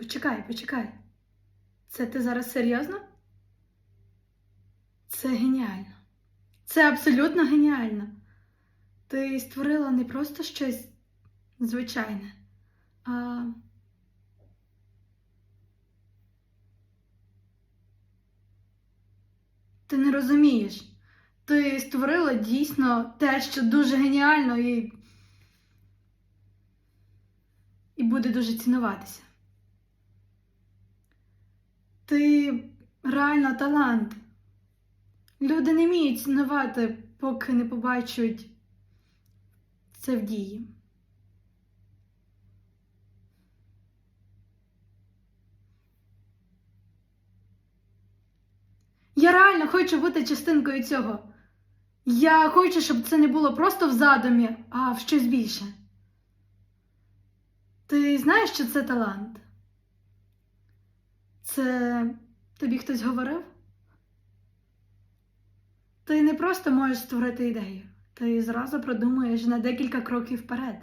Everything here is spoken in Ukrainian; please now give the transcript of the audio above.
Почекай, почекай. Це ти зараз серйозно? Це геніально. Це абсолютно геніально. Ти створила не просто щось звичайне, а ти не розумієш. Ти створила дійсно те, що дуже геніально і, і буде дуже цінуватися. Ти реально талант. Люди не вміють цінувати, поки не побачать це в дії. Я реально хочу бути частинкою цього. Я хочу, щоб це не було просто в задумі, а в щось більше. Ти знаєш, що це талант? Це тобі хтось говорив? Ти не просто можеш створити ідею, ти зразу продумуєш на декілька кроків вперед.